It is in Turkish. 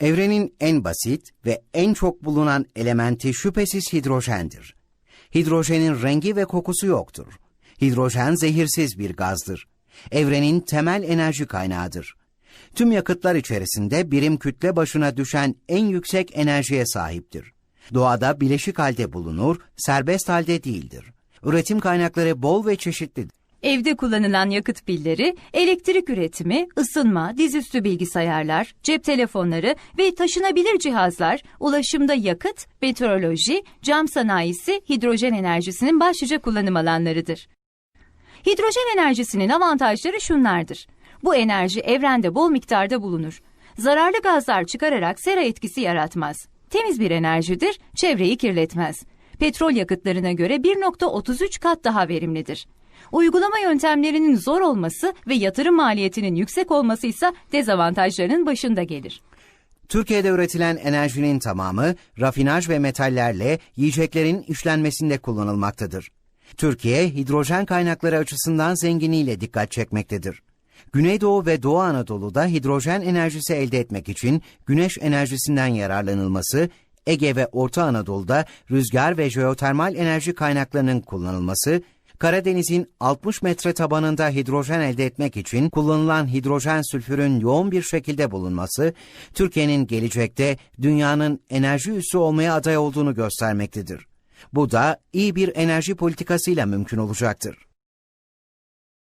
Evrenin en basit ve en çok bulunan elementi şüphesiz hidrojendir. Hidrojenin rengi ve kokusu yoktur. Hidrojen zehirsiz bir gazdır. Evrenin temel enerji kaynağıdır. Tüm yakıtlar içerisinde birim kütle başına düşen en yüksek enerjiye sahiptir. Doğada bileşik halde bulunur, serbest halde değildir. Üretim kaynakları bol ve çeşitlidir. Evde kullanılan yakıt pilleri, elektrik üretimi, ısınma, dizüstü bilgisayarlar, cep telefonları ve taşınabilir cihazlar, ulaşımda yakıt, meteoroloji, cam sanayisi, hidrojen enerjisinin başlıca kullanım alanlarıdır. Hidrojen enerjisinin avantajları şunlardır. Bu enerji evrende bol miktarda bulunur. Zararlı gazlar çıkararak sera etkisi yaratmaz. Temiz bir enerjidir, çevreyi kirletmez. Petrol yakıtlarına göre 1.33 kat daha verimlidir. Uygulama yöntemlerinin zor olması ve yatırım maliyetinin yüksek olması ise dezavantajlarının başında gelir. Türkiye'de üretilen enerjinin tamamı rafinaj ve metallerle yiyeceklerin işlenmesinde kullanılmaktadır. Türkiye hidrojen kaynakları açısından zenginliğiyle dikkat çekmektedir. Güneydoğu ve Doğu Anadolu'da hidrojen enerjisi elde etmek için güneş enerjisinden yararlanılması, Ege ve Orta Anadolu'da rüzgar ve jeotermal enerji kaynaklarının kullanılması, Karadeniz'in 60 metre tabanında hidrojen elde etmek için kullanılan hidrojen sülfürün yoğun bir şekilde bulunması, Türkiye'nin gelecekte dünyanın enerji üssü olmaya aday olduğunu göstermektedir. Bu da iyi bir enerji politikasıyla mümkün olacaktır.